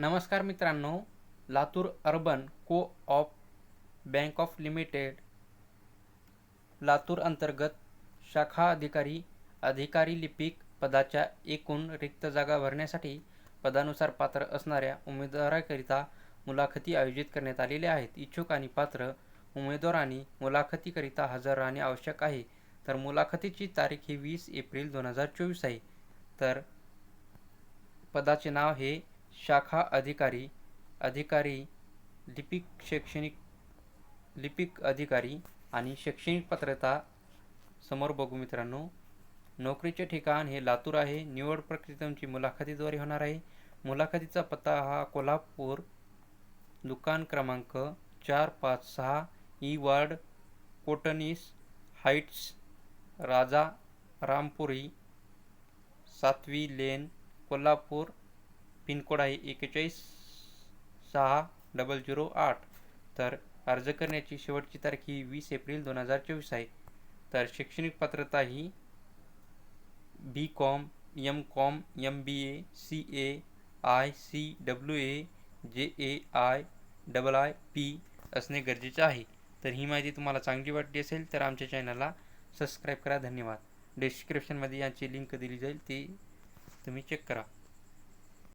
नमस्कार मित्रांनो Latur urban co-op bank of limited Latur अंतर्गत शाखा अधिकारी अधिकारी लिपिक पदाच्या एकूण रिक्त जागा भरण्यासाठी पदानुसार पात्र असणाऱ्या उमेदवाराकरिता मुलाखती आयोजित करण्यात आलेल्या आहेत. इच्छुक आणि पात्र उमेदवारांनी मुलाखतीकरिता हजर राहणे आवश्यक आहे. तर मुलाखतीची तारीख ही वीस एप्रिल दोन हजार चोवीस आहे. तर पदाचे नाव हे शाखा अधिकारी अधिकारी लिपिक शैक्षणिक लिपिक अधिकारी आणि शैक्षणिक पात्रता समोर बघू मित्रांनो नोकरीचे ठिकाण हे लातूर आहे. निवड प्रक्रिया तुमची मुलाखतीद्वारे होणार आहे. मुलाखतीचा पत्ता हा कोल्हापूर दुकान क्रमांक चार पाच सहा E ward Kotnis heights Raja Rampuri सातवी लेन कोल्हापूर. पिनकोड आहे एकेचाळीस सहा डबल झिरो आठ. तर अर्ज करण्याची शेवटची तारीख ही वीस एप्रिल दोन हजार चोवीस आहे. तर शैक्षणिक पात्रता ही B com M com M B A C A I C W A J A I double I P असणे गरजेचे आहे. तर ही माहिती तुम्हाला चांगली वाटली असेल तर आमच्या चॅनलला सबस्क्राईब करा. धन्यवाद. डिस्क्रिप्शनमध्ये यांची लिंक दिली जाईल ती तुम्ही चेक करा.